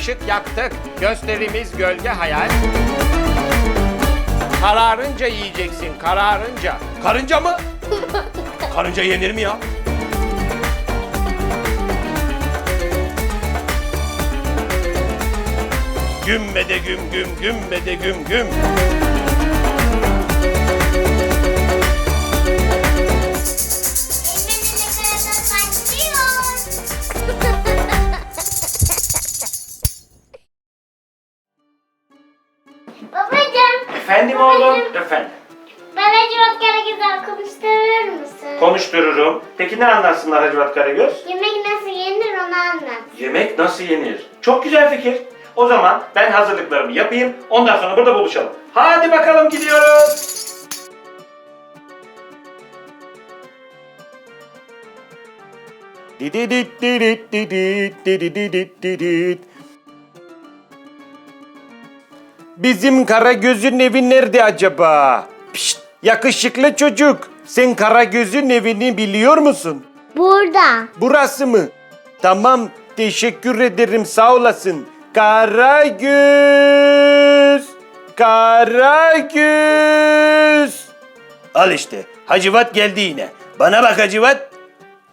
ışık yaktık. Gösterimiz gölge hayal. Kararınca yiyeceksin, kararınca. Karınca mı? Karınca yenir mi ya? Gümme de güm güm, gümme de güm güm. Efendim oğlum? Efendim. ben Hacivat Karagöz'ü konuşturur musun? Konuştururum. Peki ne anlatsınlar Hacivat Karagöz? Yemek nasıl yenir onu anlat. Yemek nasıl yenir? Çok güzel fikir. O zaman ben hazırlıklarımı yapayım. Ondan sonra burada buluşalım. Hadi bakalım gidiyoruz. Bizim Karagöz'ün evi nerede acaba? Pişt, yakışıklı çocuk. Sen Karagöz'ün evini biliyor musun? Burada. Burası mı? Tamam, teşekkür ederim sağ olasın. Karagöz! Karagöz! Al işte. Hacivat geldi yine. Bana bak Hacivat.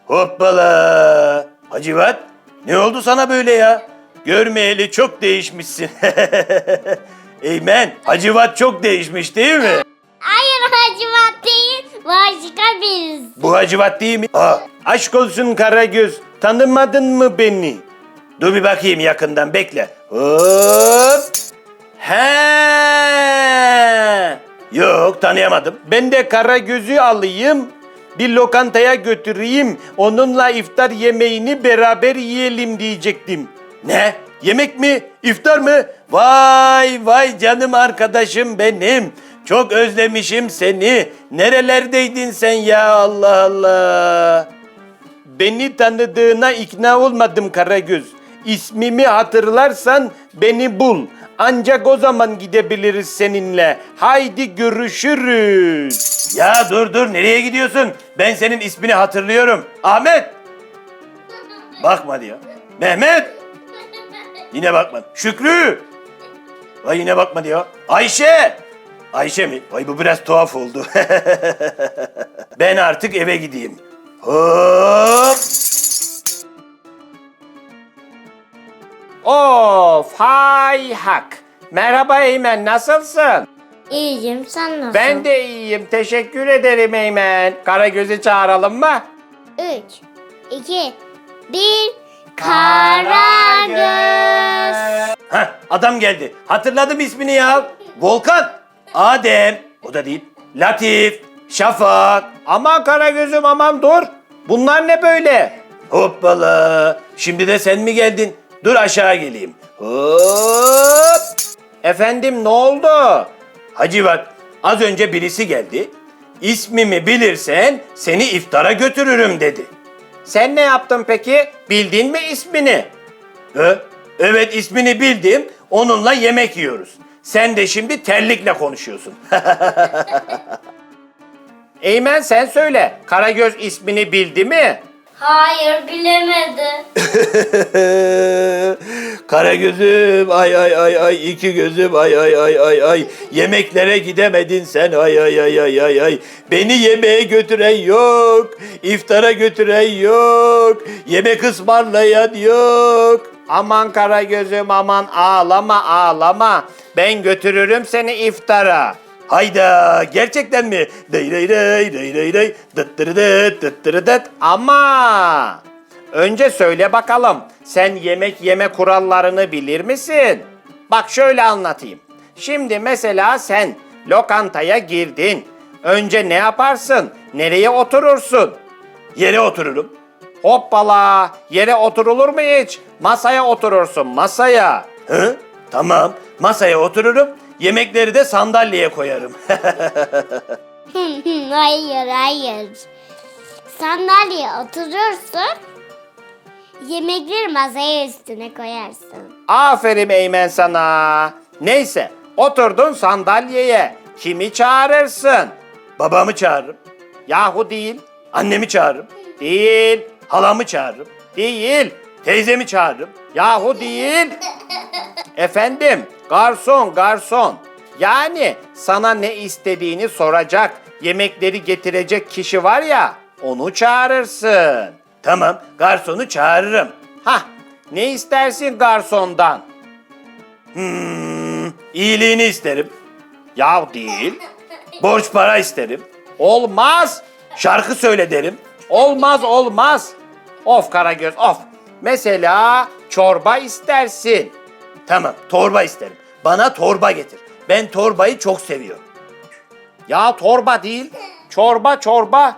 Hoppala. Hacivat. Ne oldu sana böyle ya? Görmeyeli çok değişmişsin. Eymen, Hacivat çok değişmiş değil mi? Hayır Hacivat değil. Başka birisi. Bu Hacivat değil mi? Aa, Aşk olsun Karagöz, tanımadın mı beni? dur bir bakayım yakından bekle. Hop. He. Yok tanıyamadım. Ben de Karagöz'ü alayım, bir lokantaya götüreyim, onunla iftar yemeğini beraber yiyelim diyecektim. Ne? Yemek mi? İftar mı? Vay vay canım arkadaşım benim. Çok özlemişim seni. Nerelerdeydin sen ya Allah Allah. Beni tanıdığına ikna olmadım Karagöz. İsmimi hatırlarsan beni bul. Ancak o zaman gidebiliriz seninle. Haydi görüşürüz. Ya dur dur nereye gidiyorsun? Ben senin ismini hatırlıyorum. Ahmet. Bakma diyor. Mehmet. Yine bakma. Şükrü. Vay yine bakma diyor. Ayşe. Ayşe mi? Vay bu biraz tuhaf oldu. ben artık eve gideyim. Hop. Of hay hak. Merhaba Eymen nasılsın? İyiyim sen nasılsın? Ben de iyiyim teşekkür ederim Eymen. Karagöz'ü çağıralım mı? 3, 2, 1. Karagöz. Heh, adam geldi. Hatırladım ismini ya. Volkan. Adem. O da değil. Latif. Şafak. Aman Karagöz'üm aman dur. Bunlar ne böyle? Hoppala. Şimdi de sen mi geldin? Dur aşağı geleyim. Hop. Efendim ne oldu? Hacivat. Az önce birisi geldi. İsmimi bilirsen seni iftara götürürüm dedi. Sen ne yaptın peki? Bildin mi ismini? He? Evet ismini bildim. Onunla yemek yiyoruz. Sen de şimdi terlikle konuşuyorsun. Eymen sen söyle. Karagöz ismini bildi mi? Hayır bilemedi. Kara gözüm ay ay ay ay iki gözüm ay ay ay ay ay yemeklere gidemedin sen ay ay ay ay ay ay beni yemeğe götüren yok iftara götüren yok yemek ısmarlayan yok Aman Karagöz'üm aman ağlama ağlama. Ben götürürüm seni iftara. hayda gerçekten mi day day day day day day dıt dırı dıt dıt dırı dıt. Ama önce söyle bakalım. Sen yemek yeme kurallarını bilir misin? Bak şöyle anlatayım. Şimdi mesela sen lokantaya girdin. Önce ne yaparsın? Nereye oturursun? yere otururum Hoppala! Yere oturulur mu hiç? Masaya oturursun, masaya. Hı? Tamam masaya otururum yemekleri de sandalyeye koyarım hayır hayır. Sandalyeye oturursun. Yemekleri masaya üstüne koyarsın. Aferin Eymen sana. Neyse, oturdun sandalyeye. Kimi çağırırsın? babamı çağırırım Yahu değil, annemi çağırırım değil, halamı çağırırım değil. Teyzemi çağırırım. Yahu değil. Efendim, garson, garson. Yani sana ne istediğini soracak, yemekleri getirecek kişi var ya, onu çağırırsın. Tamam, garsonu çağırırım. Hah, ne istersin garsondan? Hmm, iyiliğini isterim. Ya değil. Borç para isterim. Olmaz. Şarkı söyle derim. Olmaz, olmaz. Of Karagöz, of. Mesela çorba istersin. Tamam, torba isterim. Bana torba getir. Ben torbayı çok seviyorum. Ya torba değil, çorba çorba.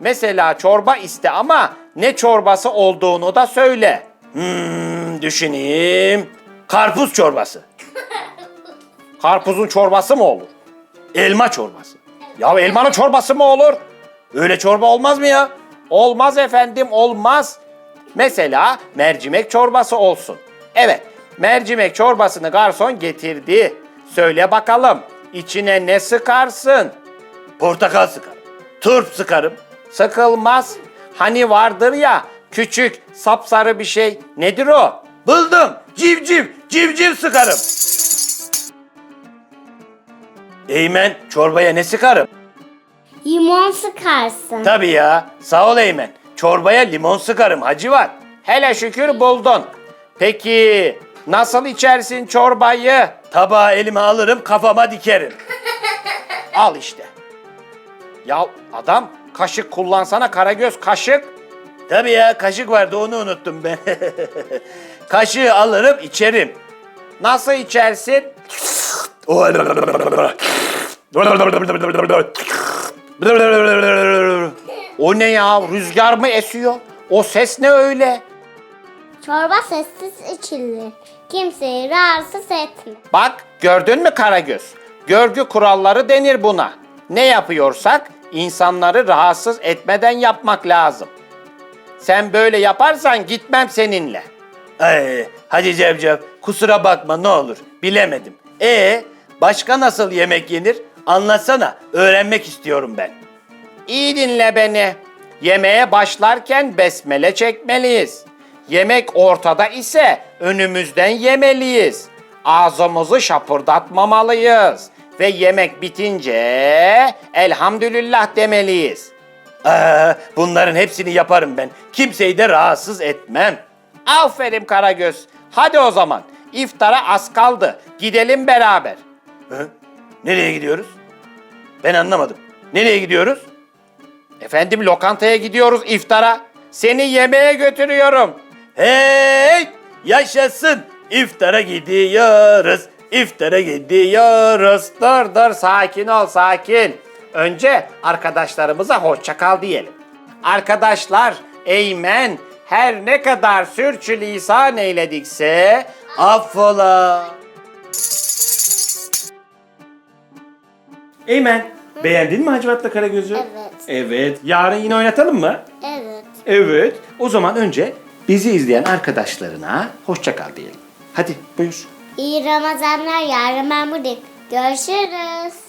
Mesela çorba iste ama ne çorbası olduğunu da söyle. Hmm, düşüneyim. Karpuz çorbası. Karpuzun çorbası mı olur? Elma çorbası. Ya elmanın çorbası mı olur? Öyle çorba olmaz mı ya? Olmaz efendim, olmaz. Mesela mercimek çorbası olsun. Evet, mercimek çorbasını garson getirdi. Söyle bakalım, içine ne sıkarsın? Portakal sıkarım. Turp sıkarım. Sıkılmaz. Hani vardır ya, küçük, sapsarı bir şey. Nedir o? Buldum. Civciv, civciv sıkarım. Eymen, çorbaya ne sıkarım? Limon sıkarsın. Tabii ya. Sağ ol Eymen. Çorbaya limon sıkarım. Hacı var. Hele şükür buldun. Peki, nasıl içersin çorbayı? Tabağı elime alırım, kafama dikerim. Al işte. Ya adam kaşık kullansana Karagöz kaşık. Tabii ya, kaşık vardı onu unuttum ben. Kaşığı alırım, içerim. Nasıl içersin? O ne ya? Rüzgar mı esiyor? O ses ne öyle? Çorba sessiz içilir. Kimseyi rahatsız etme. Bak gördün mü Karagöz? Görgü kuralları denir buna. Ne yapıyorsak insanları rahatsız etmeden yapmak lazım. Sen böyle yaparsan gitmem seninle. Ay, Hacı Cevcev, kusura bakma ne olur. Bilemedim. E başka nasıl yemek yenir? Anlatsana. Öğrenmek istiyorum ben. İyi dinle beni. Yemeğe başlarken besmele çekmeliyiz. Yemek ortada ise önümüzden yemeliyiz. Ağzımızı şapırdatmamalıyız. Ve yemek bitince elhamdülillah demeliyiz. Aa, bunların hepsini yaparım ben. Kimseyi de rahatsız etmem. Aferin Karagöz. Hadi o zaman. İftara az kaldı. Gidelim beraber. Hı? Nereye gidiyoruz? Ben anlamadım. Nereye gidiyoruz? Efendim lokantaya gidiyoruz iftara. Seni yemeğe götürüyorum. Hey! Yaşasın! İftara gidiyoruz. İftara gidiyoruz. Dur dur sakin ol sakin. Önce arkadaşlarımıza hoşça kal diyelim. Arkadaşlar, eymen her ne kadar sürçülisan eyledikse Affola. Eymen, beğendin mi Hacivat'la Karagöz'ü? Evet. Evet. Yarın yine oynatalım mı? Evet. Evet. O zaman önce bizi izleyen arkadaşlarına hoşça kal diyelim. Hadi buyur. İyi Ramazanlar yarın ben buradayım. Görüşürüz.